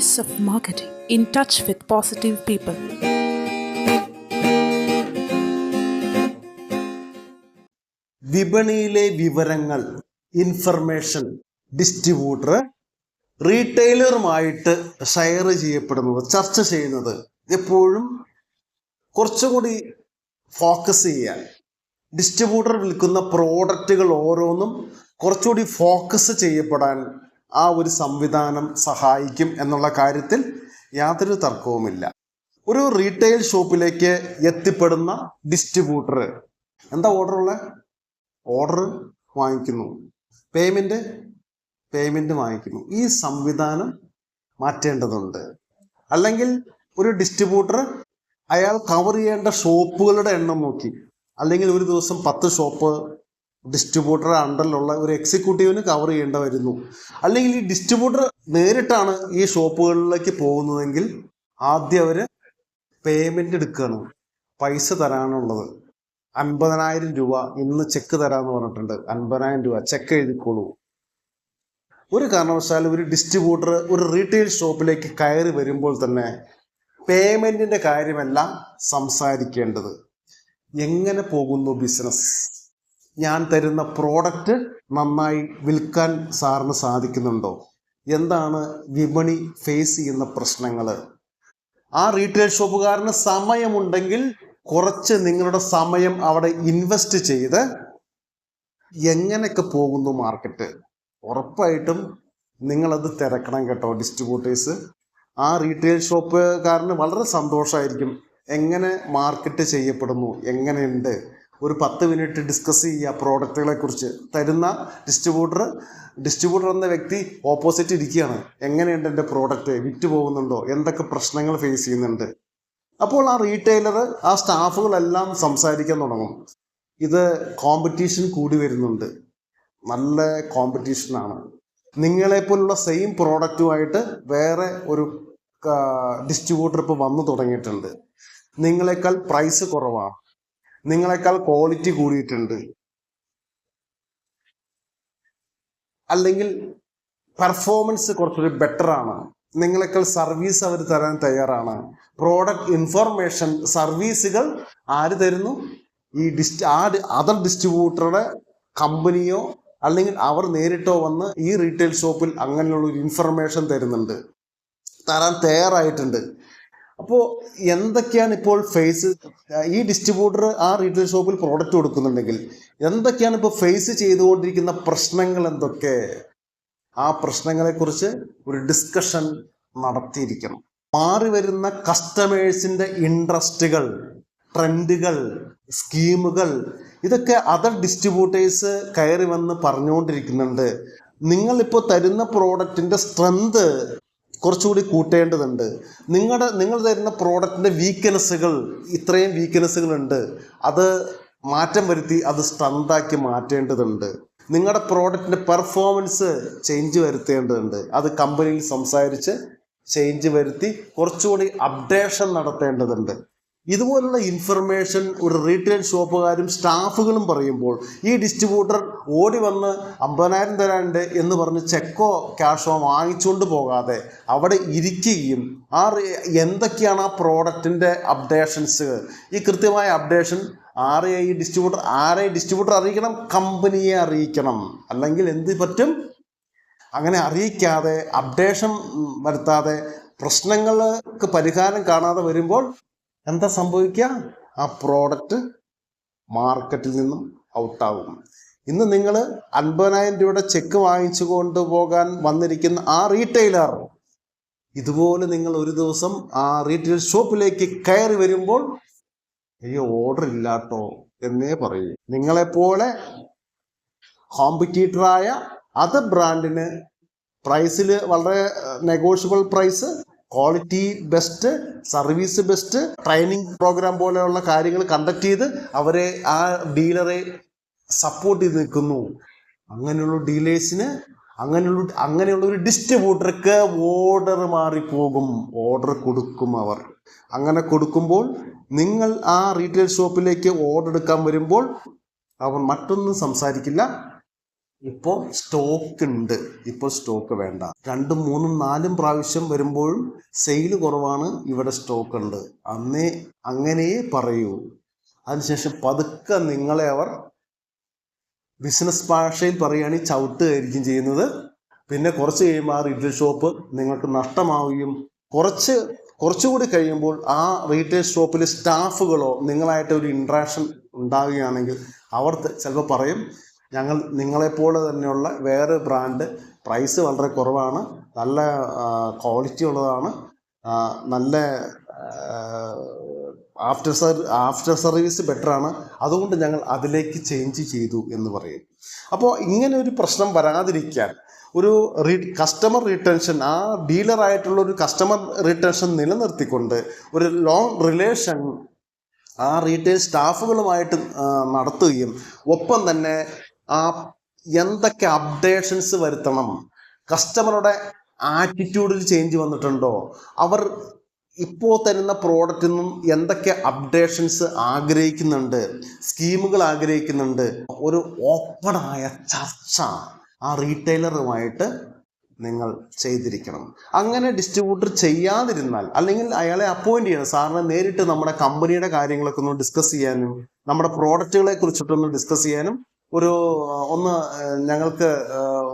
Face of Marketing in touch with positive people. വിപണിയിലെ വിവരങ്ങൾ information distributor റീറ്റെയിലറുമായിട്ട് share ചെയ്യപ്പെടുന്നത് ചർച്ച ചെയ്യുന്നത് എപ്പോഴും കുറച്ചുകൂടി ഫോക്കസ് ചെയ്യാൻ ഡിസ്ട്രിബ്യൂട്ടർ വിൽക്കുന്ന പ്രോഡക്റ്റുകൾ ഓരോന്നും കുറച്ചുകൂടി ഫോക്കസ് ചെയ്യപ്പെടാൻ ആ ഒരു സംവിധാനം സഹായിക്കും എന്നുള്ള കാര്യത്തിൽ യാതൊരു തർക്കവുമില്ല. ഒരു റീറ്റെയിൽ ഷോപ്പിലേക്ക് എത്തിപ്പെടുന്ന ഡിസ്ട്രിബ്യൂട്ടർ എന്താ ഓർഡർ ഉള്ളത് ഓർഡർ വാങ്ങിക്കുന്നു. പേയ്മെന്റ് പേയ്മെന്റ് വാങ്ങിക്കുന്നു. ഈ സംവിധാനം മാറ്റേണ്ടതുണ്ട്. അല്ലെങ്കിൽ ഒരു ഡിസ്ട്രിബ്യൂട്ടർ അയാൾ കവർ ചെയ്യേണ്ട ഷോപ്പുകളുടെ എണ്ണം നോക്കി. അല്ലെങ്കിൽ ഒരു ദിവസം പത്ത് ഷോപ്പ് ഡിസ്ട്രിബ്യൂട്ടർ അണ്ടറിലുള്ള ഒരു എക്സിക്യൂട്ടീവിന് കവർ ചെയ്യേണ്ട വരുന്നു അല്ലെങ്കിൽ ഈ ഡിസ്ട്രിബ്യൂട്ടർ നേരിട്ടാണ് ഈ ഷോപ്പുകളിലേക്ക് പോകുന്നതെങ്കിൽ ആദ്യം അവർ പേയ്മെന്റ് എടുക്കുകയാണ് പൈസ തരാനുള്ളത്. അൻപതിനായിരം രൂപ ഇന്ന് ചെക്ക് തരാമെന്ന് പറഞ്ഞിട്ടുണ്ട്. അൻപതിനായിരം രൂപ ചെക്ക് എഴുതിക്കോളൂ. ഒരു കാരണവശാലും ഒരു ഡിസ്ട്രിബ്യൂട്ടർ ഒരു റീറ്റെയിൽ ഷോപ്പിലേക്ക് കയറി വരുമ്പോൾ തന്നെ പേയ്മെന്റിന്റെ കാര്യമല്ല സംസാരിക്കേണ്ടത്. എങ്ങനെ പോകുന്നു ബിസിനസ് ഞാൻ തരുന്ന പ്രോഡക്റ്റ് നന്നായി വിൽക്കാൻ സാറിന് സാധിക്കുന്നുണ്ടോ? എന്താണ് വിപണി ഫേസ് ചെയ്യുന്ന പ്രശ്നങ്ങൾ? ആ റീറ്റെയിൽ ഷോപ്പുകാരന് സമയമുണ്ടെങ്കിൽ കുറച്ച് നിങ്ങളുടെ സമയം അവിടെ ഇൻവെസ്റ്റ് ചെയ്ത് എങ്ങനെയൊക്കെ പോകുന്നു മാർക്കറ്റ് ഉറപ്പായിട്ടും നിങ്ങളത് തിരക്കണം കേട്ടോ ഡിസ്ട്രിബ്യൂട്ടേഴ്സ് ആ റീറ്റെയിൽ ഷോപ്പുകാരന് വളരെ സന്തോഷമായിരിക്കും എങ്ങനെ മാർക്കറ്റ് ചെയ്യപ്പെടുന്നു? എങ്ങനെയുണ്ട്? ഒരു പത്ത് മിനിറ്റ് ഡിസ്കസ് ചെയ്യുക പ്രോഡക്റ്റുകളെ കുറിച്ച്. തരുന്ന ഡിസ്ട്രിബ്യൂട്ടർ ഡിസ്ട്രിബ്യൂട്ടർ എന്ന വ്യക്തി ഓപ്പോസിറ്റ് ഇരിക്കുകയാണ്. എങ്ങനെയുണ്ട് എന്റെ പ്രോഡക്റ്റ് വിറ്റ് പോകുന്നുണ്ടോ? എന്തൊക്കെ പ്രശ്നങ്ങൾ ഫേസ് ചെയ്യുന്നുണ്ട്? അപ്പോൾ ആ റീറ്റെയിലർ ആ സ്റ്റാഫുകളെല്ലാം സംസാരിക്കാൻ തുടങ്ങും. ഇത് കോമ്പറ്റീഷൻ കൂടി വരുന്നുണ്ട്. നല്ല കോമ്പറ്റീഷനാണ് നിങ്ങളെപ്പോലുള്ള സെയിം പ്രോഡക്റ്റുമായിട്ട് വേറെ ഒരു ഡിസ്ട്രിബ്യൂട്ടർ ഇപ്പോൾ വന്നു തുടങ്ങിയിട്ടുണ്ട്. നിങ്ങളെക്കാൾ പ്രൈസ് കുറവാണ്. നിങ്ങളെക്കാൾ ക്വാളിറ്റി കൂടിയിട്ടുണ്ട്. അല്ലെങ്കിൽ പെർഫോമൻസ് കുറച്ചുകൂടി ബെറ്റർ ആണ്. നിങ്ങളെക്കാൾ സർവീസ് അവർ തരാൻ തയ്യാറാണ്. പ്രോഡക്റ്റ് ഇൻഫർമേഷൻ സർവീസുകൾ ആര് തരുന്നു? ഈ ഡിസ്റ്റ് ആ അതർ ഡിസ്ട്രിബ്യൂട്ടറുടെ കമ്പനിയോ അല്ലെങ്കിൽ അവർ നേരിട്ടോ വന്ന് ഈ റീറ്റെയിൽ ഷോപ്പിൽ അങ്ങനെയുള്ള ഒരു ഇൻഫർമേഷൻ തരുന്നുണ്ട്. തരാൻ തയ്യാറായിട്ടുണ്ട്. അപ്പോൾ എന്തൊക്കെയാണ് ഇപ്പോൾ ഫേസ് ഈ ഡിസ്ട്രിബ്യൂട്ടർ ആ റീറ്റെയിൽ ഷോപ്പിൽ പ്രോഡക്റ്റ് കൊടുക്കുന്നുണ്ടെങ്കിൽ എന്തൊക്കെയാണ് ഇപ്പോൾ ഫേസ് ചെയ്തുകൊണ്ടിരിക്കുന്ന പ്രശ്നങ്ങൾ എന്തൊക്കെ? ആ പ്രശ്നങ്ങളെക്കുറിച്ച് ഒരു ഡിസ്കഷൻ നടത്തിയിരിക്കണം. മാറി വരുന്ന കസ്റ്റമേഴ്സിന്റെ ഇൻട്രസ്റ്റുകൾ ട്രെൻഡുകൾ സ്കീമുകൾ ഇതൊക്കെ അതർ ഡിസ്ട്രിബ്യൂട്ടേഴ്സ് കയറി വന്ന് പറഞ്ഞുകൊണ്ടിരിക്കുന്നുണ്ട്. നിങ്ങളിപ്പോൾ തരുന്ന പ്രോഡക്റ്റിന്റെ സ്ട്രെങ്ത് കുറച്ചുകൂടി കൂട്ടേണ്ടതുണ്ട്. നിങ്ങളുടെ നിങ്ങൾ തരുന്ന പ്രോഡക്റ്റിന്റെ വീക്ക്നെസ്സുകൾ ഇത്രയും വീക്ക്നെസ്സുകളുണ്ട് അത് മാറ്റം വരുത്തി അത് സ്ട്രെങ്താക്കി മാറ്റേണ്ടതുണ്ട്. നിങ്ങളുടെ പ്രോഡക്റ്റിന്റെ പെർഫോമൻസ് ചേഞ്ച് വരുത്തേണ്ടതുണ്ട്. അത് കമ്പനിയിൽ സംസാരിച്ച് ചേഞ്ച് വരുത്തി കുറച്ചുകൂടി അപ്ഡേഷൻ നടത്തേണ്ടതുണ്ട്. ഇതുപോലുള്ള ഇൻഫർമേഷൻ ഒരു റീറ്റെയിൽ ഷോപ്പുകാരും സ്റ്റാഫുകളും പറയുമ്പോൾ ഈ ഡിസ്ട്രിബ്യൂട്ടർ ഓടി വന്ന് അമ്പതിനായിരം തരാനുണ്ട് എന്ന് പറഞ്ഞ് ചെക്കോ ക്യാഷോ വാങ്ങിച്ചുകൊണ്ട് പോകാതെ അവിടെ ഇരിക്കുകയും ആ എന്തൊക്കെയാണ് ആ പ്രോഡക്റ്റിന്റെ അപ്ഡേഷൻസ് ഈ കൃത്യമായ അപ്ഡേഷൻ ആരെ ഈ ഡിസ്ട്രിബ്യൂട്ടർ ആരെ ഡിസ്ട്രിബ്യൂട്ടർ അറിയിക്കണം? കമ്പനിയെ അറിയിക്കണം. അല്ലെങ്കിൽ എന്ത് പറ്റും? അങ്ങനെ അറിയിക്കാതെ അപ്ഡേഷൻ വരുത്താതെ പ്രശ്നങ്ങൾക്ക് പരിഹാരം കാണാതെ വരുമ്പോൾ എന്താ സംഭവിക്കുക? ആ പ്രോഡക്റ്റ് മാർക്കറ്റിൽ നിന്നും ഔട്ടാകും ഇന്ന് നിങ്ങൾ അൻപതിനായിരം രൂപയുടെ ചെക്ക് വാങ്ങിച്ചു കൊണ്ടുപോകാൻ വന്നിരിക്കുന്ന ആ റീറ്റെയിലർ ഇതുപോലെ നിങ്ങൾ ഒരു ദിവസം ആ റീറ്റെയിൽ ഷോപ്പിലേക്ക് കയറി വരുമ്പോൾ അയ്യോ ഓർഡർ ഇല്ലാട്ടോ എന്നേ പറയൂ. നിങ്ങളെപ്പോലെ കോമ്പറ്റീറ്ററായ അതർ ബ്രാൻഡിന് പ്രൈസിൽ വളരെ negotiable price quality best service best training program പോലെയുള്ള കാര്യങ്ങൾ കണ്ടക്ട് ചെയ്ത് അവരെ ആ ഡീലറെ സപ്പോർട്ട് ചെയ്ത് നിൽക്കുന്നു. അങ്ങനെയുള്ള ഡീലേഴ്സിന് അങ്ങനെയുള്ള അങ്ങനെയുള്ള ഒരു ഡിസ്ട്രിബ്യൂട്ടർക്ക് ഓർഡർ മാറിപ്പോകും. ഓർഡർ കൊടുക്കും അവർ. അങ്ങനെ കൊടുക്കുമ്പോൾ നിങ്ങൾ ആ റീറ്റെയിൽ ഷോപ്പിലേക്ക് ഓർഡർ എടുക്കാൻ വരുമ്പോൾ അവർ മറ്റൊന്നും സംസാരിക്കില്ല. ഇപ്പോൾ സ്റ്റോക്ക് ഉണ്ട് ഇപ്പോൾ സ്റ്റോക്ക് വേണ്ട. രണ്ടും മൂന്നും നാലും പ്രാവശ്യം വരുമ്പോഴും സെയിൽ കുറവാണ് ഇവിടെ സ്റ്റോക്ക് ഉണ്ട് അന്നേ അങ്ങനെയേ പറയൂ. അതിനുശേഷം പതുക്കെ നിങ്ങളെ അവർ ബിസിനസ് ഭാഷയിൽ പറയുകയാണെങ്കിൽ ചവിട്ടുകയായിരിക്കും ചെയ്യുന്നത്. പിന്നെ കുറച്ച് കഴിയുമ്പോൾ ആ റീറ്റെയിൽ ഷോപ്പ് നിങ്ങൾക്ക് നഷ്ടമാവുകയും കുറച്ച് കുറച്ചുകൂടി കഴിയുമ്പോൾ ആ റീറ്റെയിൽ ഷോപ്പിലെ സ്റ്റാഫുകളോ നിങ്ങളായിട്ട് ഒരു ഇൻട്രാക്ഷൻ ഉണ്ടാവുകയാണെങ്കിൽ അവർ ചിലപ്പോൾ പറയും ഞങ്ങൾ നിങ്ങളെപ്പോലെ തന്നെയുള്ള വേറെ ബ്രാൻഡ് പ്രൈസ് വളരെ കുറവാണ്. നല്ല ക്വാളിറ്റി ഉള്ളതാണ്. നല്ല ആഫ്റ്റർ സർ ആഫ്റ്റർ സർവീസ് ബെറ്ററാണ് അതുകൊണ്ട് ഞങ്ങൾ അതിലേക്ക് ചേഞ്ച് ചെയ്തു എന്ന് പറയും. അപ്പോൾ ഇങ്ങനെ ഒരു പ്രശ്നം വരാതിരിക്കാൻ ഒരു റീ കസ്റ്റമർ റിട്ടൻഷൻ ആ ഡീലറായിട്ടുള്ള ഒരു കസ്റ്റമർ റിട്ടൻഷൻ നിലനിർത്തിക്കൊണ്ട് ഒരു ലോങ് റിലേഷൻ ആ റീറ്റെയിൽ സ്റ്റാഫുകളുമായിട്ട് നടത്തുകയും ഒപ്പം തന്നെ ആ എന്തൊക്കെ അപ്ഡേഷൻസ് വരുത്തണം? കസ്റ്റമറുടെ ആറ്റിറ്റ്യൂഡിൽ ചേഞ്ച് വന്നിട്ടുണ്ടോ? അവർ ഇപ്പോൾ തരുന്ന പ്രോഡക്റ്റിൽ നിന്നും എന്തൊക്കെ അപ്ഡേഷൻസ് ആഗ്രഹിക്കുന്നുണ്ട്? സ്കീമുകൾ ആഗ്രഹിക്കുന്നുണ്ട്? ഒരു ഓപ്പണായ ചർച്ച ആ റീറ്റെയിലറുമായിട്ട് നിങ്ങൾ ചെയ്തിരിക്കണം. അങ്ങനെ ഡിസ്ട്രിബ്യൂട്ടർ ചെയ്യാതിരുന്നാൽ അല്ലെങ്കിൽ അയാളെ അപ്പോയിന്റ് ചെയ്യണം. സാറിനെ നേരിട്ട് നമ്മുടെ കമ്പനിയുടെ കാര്യങ്ങളൊക്കെ ഒന്ന് ഡിസ്കസ് ചെയ്യാനും നമ്മുടെ പ്രോഡക്റ്റുകളെ കുറിച്ചിട്ടൊന്ന് ഡിസ്കസ് ചെയ്യാനും ഒരു ഒന്ന് ഞങ്ങൾക്ക്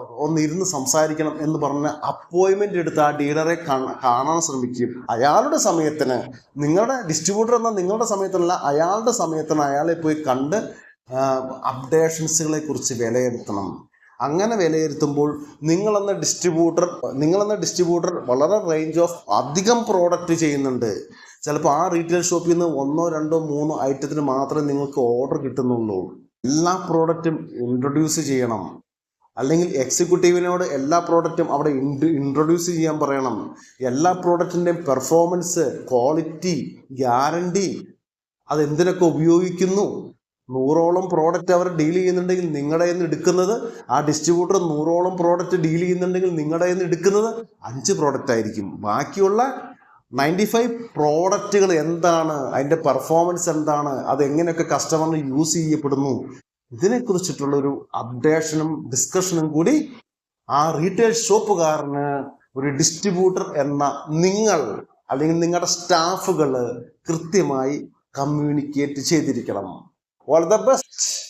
ഒന്ന് ഇരുന്ന് സംസാരിക്കണം എന്ന് പറഞ്ഞ് അപ്പോയിൻമെന്റ് എടുത്ത് ആ ഡീലറെ കാണാൻ ശ്രമിക്കുകയും അയാളുടെ സമയത്തിന് നിങ്ങളുടെ ഡിസ്ട്രിബ്യൂട്ടർ എന്ന നിങ്ങളുടെ സമയത്തിനല്ല അയാളുടെ സമയത്തിന് അയാളെ പോയി കണ്ട് അപ്ഡേഷൻസുകളെ കുറിച്ച് വിലയിരുത്തണം. അങ്ങനെ വിലയിരുത്തുമ്പോൾ നിങ്ങളെന്ന ഡിസ്ട്രിബ്യൂട്ടർ നിങ്ങളെന്ന ഡിസ്ട്രിബ്യൂട്ടർ വളരെ റേഞ്ച് ഓഫ് അധികം പ്രോഡക്റ്റ് ചെയ്യുന്നുണ്ട്. ചിലപ്പോൾ ആ റീറ്റെയിൽ ഷോപ്പിൽ നിന്ന് ഒന്നോ രണ്ടോ മൂന്നോ ഐറ്റത്തിന് മാത്രമേ നിങ്ങൾക്ക് ഓർഡർ കിട്ടുന്നുള്ളൂ. എല്ലാ പ്രോഡക്റ്റും ഇൻട്രൊഡ്യൂസ് ചെയ്യണം. അല്ലെങ്കിൽ എക്സിക്യൂട്ടീവിനോട് എല്ലാ പ്രോഡക്റ്റും അവിടെ ഇൻട്രൊഡ്യൂസ് ചെയ്യാൻ പറയണം. എല്ലാ പ്രോഡക്റ്റിന്റെയും പെർഫോമൻസ് ക്വാളിറ്റി ഗ്യാരണ്ടി അതെന്തിനൊക്കെ ഉപയോഗിക്കുന്നു? നൂറോളം പ്രോഡക്റ്റ് അവർ ഡീൽ ചെയ്യുന്നുണ്ടെങ്കിൽ നിങ്ങളുടെ നിന്ന് എടുക്കുന്നത് ആ ഡിസ്ട്രിബ്യൂട്ടർ നൂറോളം പ്രോഡക്റ്റ് ഡീൽ ചെയ്യുന്നുണ്ടെങ്കിൽ നിങ്ങളുടെ നിന്ന് എടുക്കുന്നത് അഞ്ച് പ്രോഡക്റ്റ് ആയിരിക്കും. ബാക്കിയുള്ള നയന്റി ഫൈവ് പ്രോഡക്റ്റുകൾ എന്താണ്? അതിന്റെ പെർഫോമൻസ് എന്താണ്? അത് എങ്ങനെയൊക്കെ കസ്റ്റമറിന് യൂസ് ചെയ്യപ്പെടുന്നു? ഇതിനെക്കുറിച്ചിട്ടുള്ളൊരു അപ്ഡേഷനും ഡിസ്കഷനും കൂടി ആ റീറ്റെയിൽ ഷോപ്പുകാരന് ഒരു ഡിസ്ട്രിബ്യൂട്ടർ എന്ന നിങ്ങൾ അല്ലെങ്കിൽ നിങ്ങളുടെ സ്റ്റാഫുകൾ കൃത്യമായി കമ്മ്യൂണിക്കേറ്റ് ചെയ്തിരിക്കണം. All the best